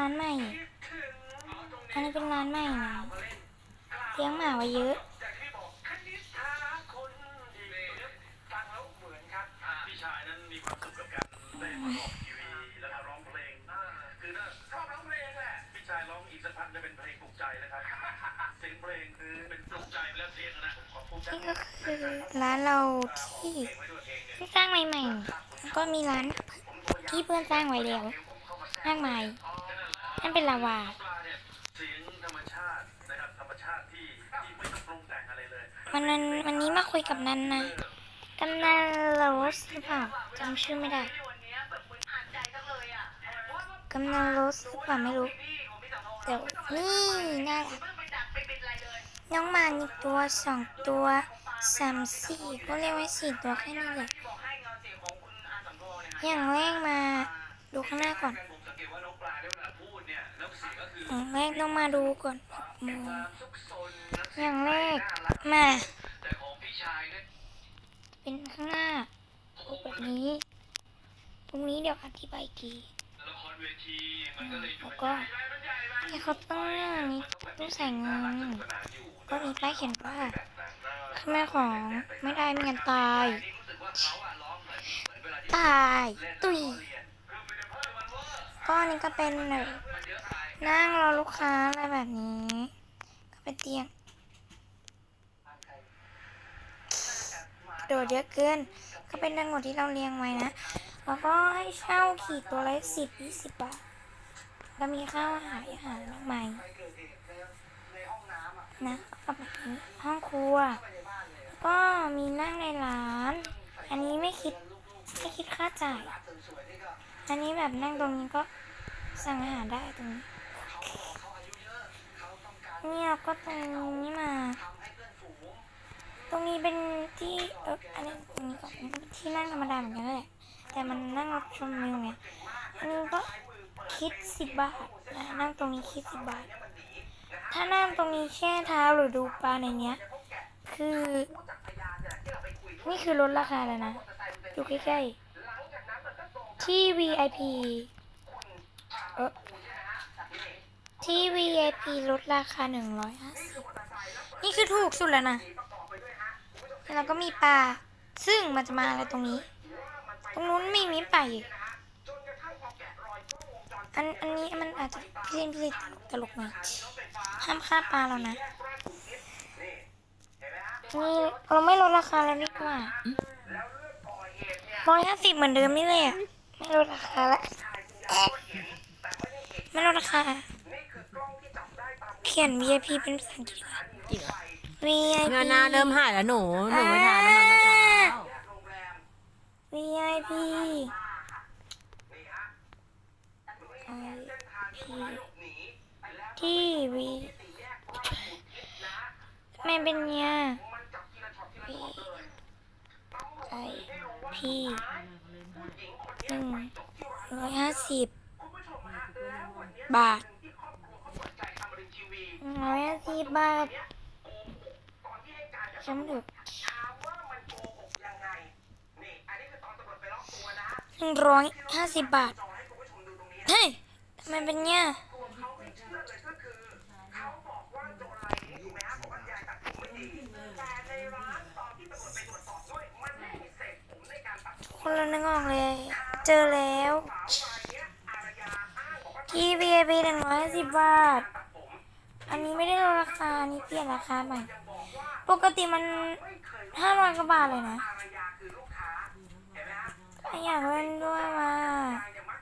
ร้านใหม่ อันนี้เป็นร้านใหม่นะเลี้ยงหมาไว้เยอะนี่ก็คือแล้วเร้านเราที่ไว้ด้วยเพลงเนี่สร้างใหม่ๆ ก็มีร้านที่เพื่อนสร้างไว้แล้วมากมาย นั่นเป็นลาวาปลาเนี่ยเสียงธรรมชาตินะครับธรรมชาติที่ที่ไม่ต้องปรุงแต่งอะไรเลยวันนั้นวันนี้มาคุยกับนันนะกำนันโรสหรือเปล่าจำชื่อไม่ได้กำนันโรสหรือเปล่าไม่รู้เดี๋ยวนี่น่ารักน้องหมาอีกตัวสองตัวสามสี่ก็เรียกว่าสี่ตัวแค่นี้แหละอย่างแรกมาดูข้างหน้าก่อน อย่างแรกต้องมาดูก่อนหกโมงอย่างแรกมาเป็นข้างหน้ารูปแบบนี้ ตรงนี้เดี๋ยวอธิบายทีแล้วก็ที่เขาตั้งหน้านี้ต้องใส่เงินก็มีป้ายเขียนว่าข้าแม่ของไม่ได้ไม่งั้นตาย ตายตุยก็นนี้ก็เป็นแบบ นั่งรอลูกค้าอะไรแบบนี้ ก็เป็นเตียงโดดเยอะเกิน ก็เป็นดังหมดที่เราเรียงไว้นะ แล้วก็ให้เช่าขี่ตัวละสิบยี่สิบบาทแล้วมีข้าวอาหารอาหารมากมายนะก็แบห้องครัว ก็มีนั่งในร้าน อันนี้ไม่คิดไม่คิดค่าจ่าย อันนี้แบบนั่งตรงนี้ก็สั่งอาหารได้ตรงนี้ เนี่ยก็ตรงนี้มา ตรงนี้เป็นที่เอออันนี้ตรงนี้ก็เป็นที่นั่งธรรมดาเหมือนกันนั่นแหละ แต่มันนั่งรับชมวิวไงอันนี้ก็คิดสิบบาทนะนั่งตรงนี้คิดสิบบาท ถ้านั่งตรงนี้แช่เท้าหรือดูปลาในเนี้ย คือ นี่คือลดราคาแล้วนะ อยู่ใกล้ๆที่ VIP เออ ที่ VIP ลดราคาหนึ่งร้อยห้าสิบนี่คือถูกสุดแล้วนะแล้วก็มีปลา ซึ่งมันจะมาอะไรตรงนี้ ตรงนู้นไม่มีไปลาอีกอันอันนี้มันอาจจะพิเรนพิเรนตลกหน่อยห้ามฆ่าปลาแล้วนะนี่เราไม่ลดราคาแล้วนี่กว่าร้อยห้าสิบเหมือนเดิมนี่เลยอะไม่ลดราคาละไม่ลดราคา เขียน VIP เป็นภาษาอังกฤษดีกว่า VIP เงินหน้าเริ่มหายแล้วหนู หนูไม่ทานน้ำมันมะพร้าว VIP ที่ V ทำไมเป็นเนี่ย V I P หนึ่งร้อยห้าสิบบาทหนึ่ง ร้อยห้าสิบบาทฉันถูกหนึ่งร้อยห้าสิบบาท เฮ้ยทำไมเป็นเนี่ยคนละนึกออกเลย เจอแล้ว ที่ VIP หนึ่งร้อยห้าสิบบาท อันนี้ไม่ได้ลดราคาอันนี้เปลี่ยนราคาใหม่ ปกติมันห้าร้อยกว่าบาทเลยนะอยากเล่นด้วยมา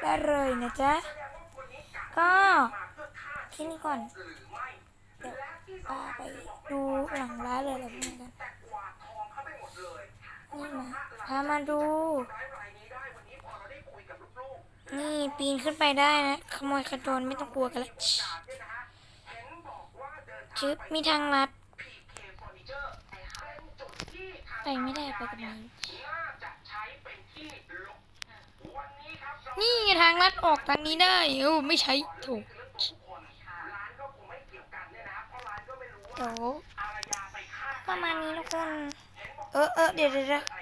ได้เลยนะจ๊ะ ก็ที่นี่ก่อน เดี๋ยวพาไปดูหลังร้านเลยแล้วกันนี่มาพามาดู นี่ปีนขึ้นไปได้นะ ขโมยขโจรไม่ต้องกลัวกันและ ชึบมีทางลัดไปไม่ได้ไปกับมันนี่ทางลัดออกทางนี้ได้เออไม่ใช้ถูกเดี๋ยวประมาณนี้ทุกคนเออเออเดี๋ยวเดี๋ยวเดี๋ยวไป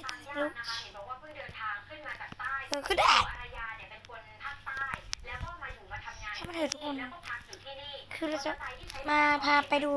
ถ่ายรูปเห็นบอกว่าเพิ่งเดินทางขึ้นมาจากใต้เออขึ้นได้ภรรยาเนี่ยเป็นคนภาคใต้ถอะทุกคน คือเราจะมาพาไปดู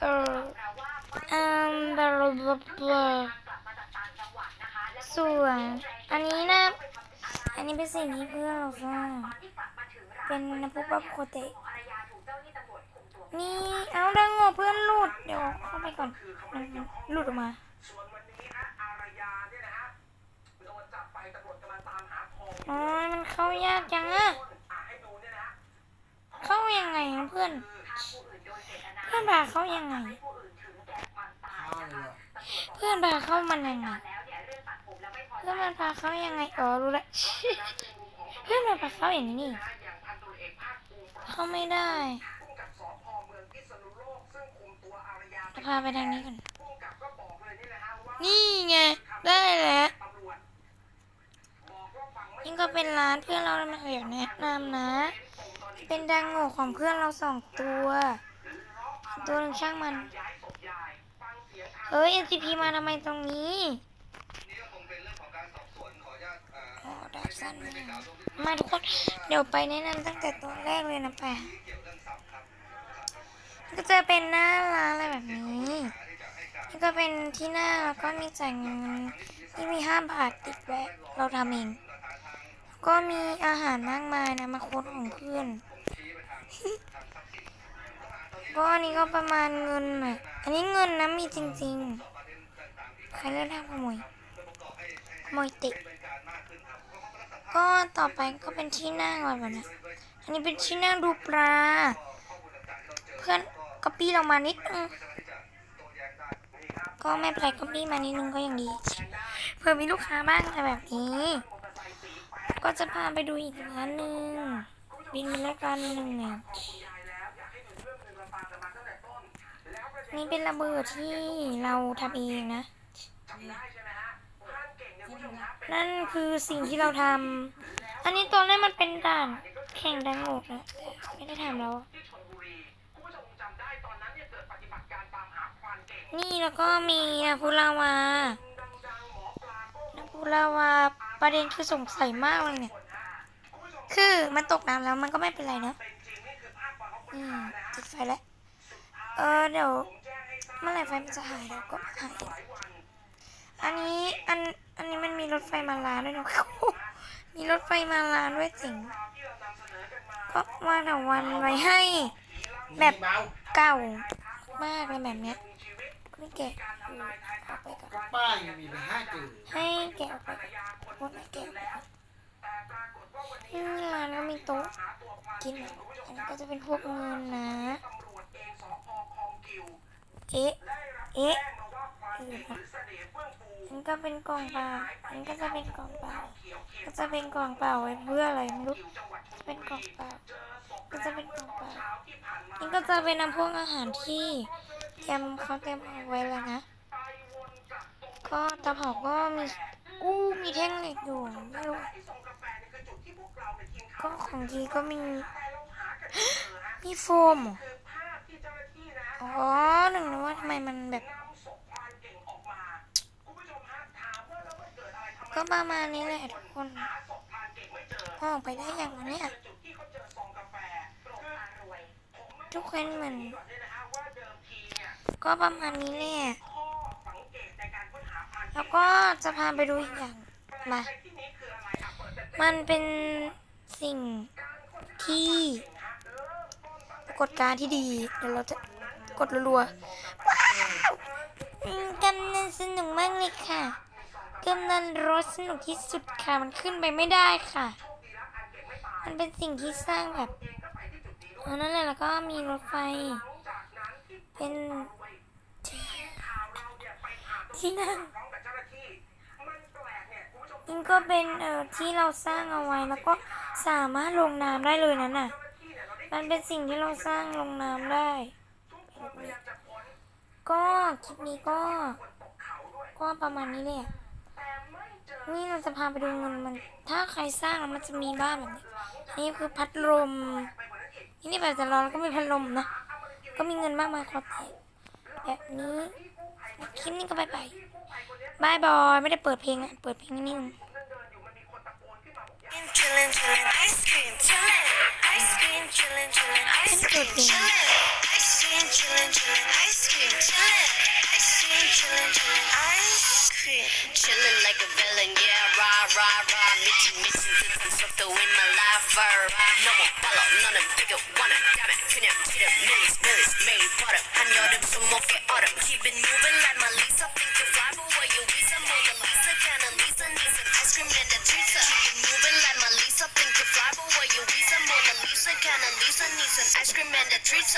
เอออืมบลาบลาบลาส่วน อันนี้นะ อันนี้เป็นสิ่งที่เพื่อนเราสร้างเป็นน้ำพุบับโคเตะนี่เอาดังโงเพื่อนหลุด เดี๋ยวเข้าไปก่อนหลุดออกมาอ๋อมันเข้ายากจังอะ อะให้ดูเนี่ยนะ เข้า ยังไงนะเพื่อน เพื่อนพาเขายังไง เพื่อนพาเข้ามันยังไงเพื่อนมันพาเขายังไงอ๋อรู้ละเพื่อนมันพาเขาอย่างนี้นี่เขาไม่ได้พารยาจะพาไปทางนี้ก่อน นี่ไง ได้แล้วตำรวจบอกว่าฝั่งก็เป็นร้านเพื่อนเรามาเดี๋ยวแนะนำนะ เป็นดังโง่ของเพื่อนเราสองตัว ตัวหนึ่งช่างมันเสียเอ้ย NCP มาทำไมตรงนี้ออสอบสวนขออนุญาตเอ่ออ๋อดาบสั้นมาทุกคน เดี๋ยวไปแนะนำตั้งแต่ตัวแรกเลยนะไปก็จะเป็นหน้าร้านอะไรแบบนี้นี่ก็เป็นที่หน้าแล้วก็มีจ่ายเงินที่มีห้าบาทติดแวะเราทำเอง ก็มีอาหารมากมายนะมาโค้ดของเพื่อน ก็อันนี้ก็ประมาณเงินอะ อันนี้เงินนะมีจริง ๆ ใครเล่นทางขโมยขโมยติก็ต่อไปก็เป็นที่นั่งอะไรแบบนี้อันนี้เป็นที่นั่งดูปลา เพื่อนก็ปี้เรามานิดนึงก็ไม่เป็นไรก็ปี้มานิดนึงก็ยังดี เพื่อมีลูกค้าบ้างอะไรแบบนี้ ก็จะพาไปดูอีกร้านหนึ่ง บินไปแล้วกันหนึ่งหนึ่งนี่เป็นระเบิดที่เราทำเองนะ นั่นคือสิ่งที่เราทำ อันนี้ตอนแรกมันเป็นด่านแข่งดังโงกนะแต่ไม่ได้ทำแล้วที่ชลบุรีคุณผู้ชมจำได้ตอนนั้นเนี่ยเกิดปฏิบัติการตามหาควานเก่งนี่แล้วก็มีนาพูลาวาดังๆหมอปลาก็นาพูลาวาประเด็นคือสงสัยมากเลยเนี่ย คือมันตกน้ำแล้วมันก็ไม่เป็นไรเนอะเป็นจริงนี่คือภาพความเขาค้นอืมหานะฮะติดไฟแล้ว เออเดี๋ยวผมแจ้งให้ทราบเมื่อไหร่ไฟมันจะหายเราก็หายหลายวันอันนี้อันอันนี้มันมีรถไฟมาลาด้วยนะมีรถไฟมาลาด้วยจริงที่เรานำเสนอกันมาก็วาดเอาวันไว้ให้ แบบเก่ามากเลยแบบเนี้ยไม่แกะอืมเอาไปก่อนป้ายยังมีไปห้าจืดให้แกะออกไปก่อนพวกนั้นแกะ ที่ร้านก็มีโต๊ะกินอันนี้ก็จะเป็นพวกเงินนะ เอ๊ะ เอ๊ะอันก็เป็นกล่องเปล่าอันก็จะเป็นกล่องเปล่า ก็จะเป็นกล่องเปล่าไว้เพื่ออะไรไม่รู้เป็นกล่องเปล่า ก็จะเป็นกล่องเปล่านี่ก็จะเป็นน้ำพวกอาหารที่เตรียมเขาเตรียมเอาไว้แล้วนะ ก็ตะเผาก็มีอู้มีแท่งเหล็กอยู่ไม่รู้ ก็ของดีก็มี มีโฟมอ๋อหนึ่งนะว่าทำไมมันแบบ ก็ประมาณนี้แหละทุกคนออกไปได้อย่างไรเนี่ยทุกคนเหมือนก็ประมาณนี้แหละแล้วก็จะพาไปดูอีกอย่างมา มันเป็น ที่ปรากฏการที่ดี เดี๋ยวเราจะกดรัวๆว้าวกำนันสนุกมากเลยค่ะกำนันรถสนุกที่สุดค่ะ มันขึ้นไปไม่ได้ค่ะ มันเป็นสิ่งที่สร้างแบบออนั่นแหละแล้วก็มีรถไฟ เป็นที่นั่ง นี่ก็เป็นเอ่อที่เราสร้างเอาไว้แล้วก็สามารถลงน้ำได้เลยนั่นน่ะ มันเป็นสิ่งที่เราสร้างลงน้ำได้ ก็คลิปนี้ก็ ก็ประมาณนี้แหละนี่เราจะพาไปดูเงินมัน ถ้าใครสร้างแล้วมันจะมีบ้านแบบนี้ นี่คือพัดลม นี่แบบจะร้อนก็มีพัดลมนะ ก็มีเงินมากมายครับแบบนี้ คลิปนี้ก็บายบาย บายบอยไม่ได้เปิดเพลงอะเปิดเพลงนิดนึง Chillin', chillin', ice cream, สุดดี Ice cream chillin', Lisa needs an. Ice cream and the treats.